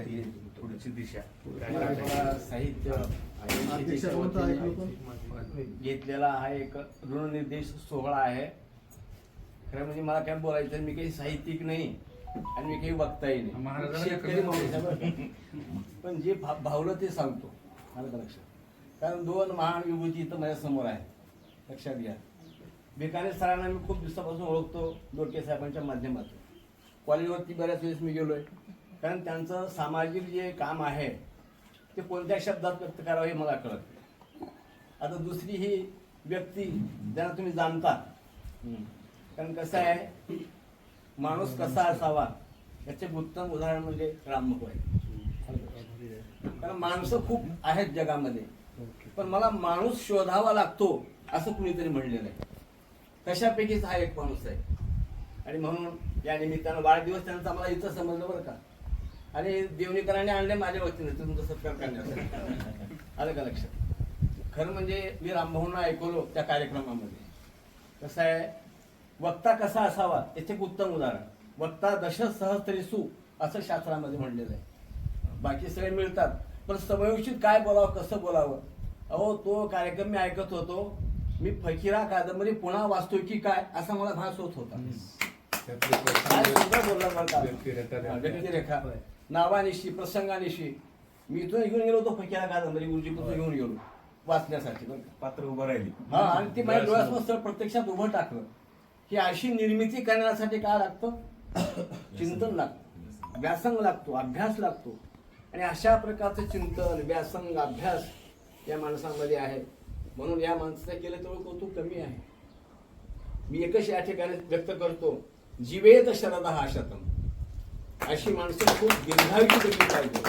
ही पुढची दिशा. साहित्य घेतलेला हा एक ऋणनिर्देश सोहळा आहे. खरं म्हणजे मला काय बोलायचं मी काही साहित्यिक नाही आणि मी काही वक्ताही नाही. पण जे भावलं ते सांगतो. का लक्षात. कारण दोन महान विभूती इथं माझ्यासमोर आहे लक्षात घ्या. बेकाने सरांना मी खूप दिवसापासून ओळखतो दोडके साहेबांच्या माध्यमातून. कॉलेजवरती बऱ्याच वेळेस मी गेलोय. कारण त्यांचं सामाजिक जे काम आहे ते कोणत्या शब्दात व्यक्त करावं हे मला कळत नाही. आता दुसरी ही व्यक्ती ज्यांना तुम्ही जाणता कारण कसं आहे माणूस कसा असावा याचे उत्तम उदाहरण म्हणजे रामभाऊ आहे कारण माणसं खूप आहेत जगामध्ये पण मला माणूस शोधावा लागतो असं कुणीतरी म्हणलेलं आहे. तशापैकीच हा एक माणूस आहे. आणि म्हणून या निमित्तानं वाढदिवस त्यांचा मला इथं समजलं बरं का. आणि देवणीकरांनी आणले माझ्या वतीने तुमचा सत्कार करण्यासाठी आलं का लक्षात? खरं म्हणजे मी रामभाऊंना ऐकवलो त्या कार्यक्रमामध्ये. कसं आहे वक्ता कसा असावा याचे एक उत्तम उदाहरण. वक्ता दश सहस्त्रिसू असं शास्त्रामध्ये म्हणलेलं आहे. बाकी सगळे मिळतात पण समयोचित काय बोलावं कसं बोलावं? अहो तो कार्यक्रम मी ऐकत होतो. मी फकीरा कादंबरी पुन्हा वाचतोय की काय असा मला भास होत होता? व्यक्तिरेखा. नावानिशी प्रसंगानिशी. मी इथून घेऊन गेलो होतो फकीरा कादंबरी गुरुजीपासून घेऊन गेलो. वाचण्यासाठी. बरं का पात्र उभं राहिली. हा आणि ती माझ्या डोळ्यासमोर स्थळ प्रत्यक्षात उभं टाकलं. की अशी निर्मिती करण्यासाठी काय लागतं? चिंतन लागतं. व्यासंग लागतो अभ्यास लागतो. आणि अशा प्रकारचं चिंतन व्यासंग अभ्यास या माणसामध्ये आहे. म्हणून या माणसाचं केलं तेवढं कौतुक कमी आहे. मी एकच या ठिकाणी व्यक्त करतो. जीवेत शरद हा शतम. अशी माणसं खूप दीर्घायुषी देखील पाहिजे.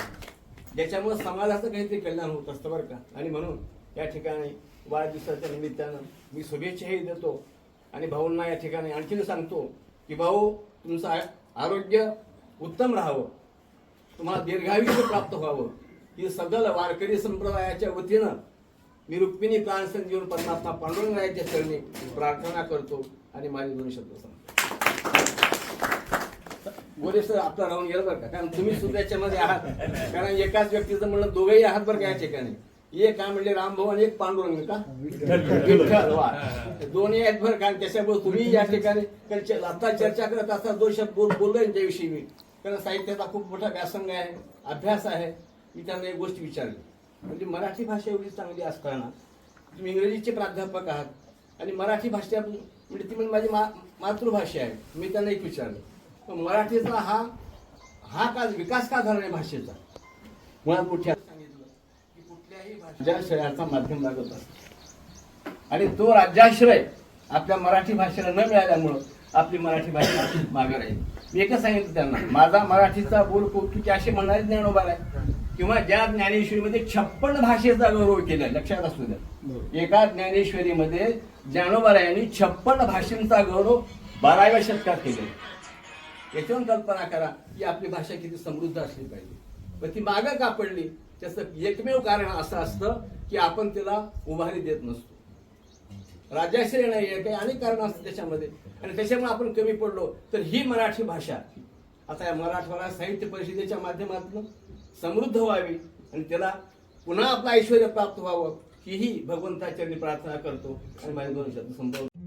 ज्याच्यामुळे समाजाचं काहीतरी कल्याण होत असतं बरं का. आणि म्हणून या ठिकाणी वाढदिवसाच्या निमित्तानं मी शुभेच्छाही देतो. आणि भाऊंना या ठिकाणी आणखीन सांगतो की भाऊ तुमचं आ- आरोग्य उत्तम राहावं. तुम्हाला दीर्घायुष्य प्राप्त व्हावं. ही सगळं वारकरी संप्रदायाच्या वतीनं मी रुक्मिणी प्राणसन देऊन परमात्मा पांडुरंगाच्या चरणी प्रार्थना करतो आणि माझे दोन शब्द सांगतो बोले सर आपला राहून गेला बरं का. कारण तुम्ही सुद्धा याच्यामध्ये आहात. कारण एकाच व्यक्तीचं म्हणलं दोघेही आहात बरं का या ठिकाणी. एक काय म्हणले रामभाऊ आणि एक पांडुरंग का? विठ्ठल. वा. दोन्ही आहेत बरं कारण त्याच्यामुळे तुम्ही या ठिकाणी कारण आता चर्चा करत असता दोन शब्द बोल बोललोय त्यांच्याविषयी मी कारण साहित्याचा खूप मोठा व्यासंग आहे अभ्यास आहे. मी त्यांना एक गोष्ट विचारली. म्हणजे मराठी भाषा एवढी चांगली असताना तुम्ही इंग्रजीचे प्राध्यापक आहात. आणि मराठी भाषा म्हणजे ती म्हणजे माझी मा मातृभाषा आहे. मी त्यांना एक विचारलं. मराठीचा हा हा का विकास का झाला नाही भाषेचा? मुळात मोठ्या सांगितलं की कुठल्याही भाषाश्रयाचा माध्यम लागत असतो. आणि तो राज्याश्रय आपल्या मराठी भाषेला न मिळाल्यामुळं आपली मराठी भाषा मागे राहील. मी एकच सांगितलं त्यांना माझा मराठीचा बोल कौतुकी असे म्हणणारे ज्ञानोबा आहे किंवा ज्या ज्ञानेश्वरीमध्ये छप्पन भाषेचा गौरव केला लक्षात असू द्या. एका ज्ञानेश्वरीमध्ये ज्ञानोबा यांनी छप्पन भाषेंचा गौरव बाराव्या शतकात केलेला याच्यावर कल्पना करा की आपली भाषा किती समृद्ध असली पाहिजे. पण ती मागं का पडली त्याचं एकमेव कारण असं असतं की आपण तिला उभारी देत नसतो. राजाश्रय नाही आहे काही अनेक कारण असतात त्याच्यामध्ये. आणि त्याच्यामुळे आपण कमी पडलो तर ही मराठी भाषा. आता या मराठवाडा साहित्य परिषदेच्या माध्यमातून समृद्ध व्हावी आणि त्याला पुन्हा आपलं ऐश्वर प्राप्त व्हावं हीही भगवंताच्या प्रार्थना करतो आणि माझे दोन शब्द संपवतो.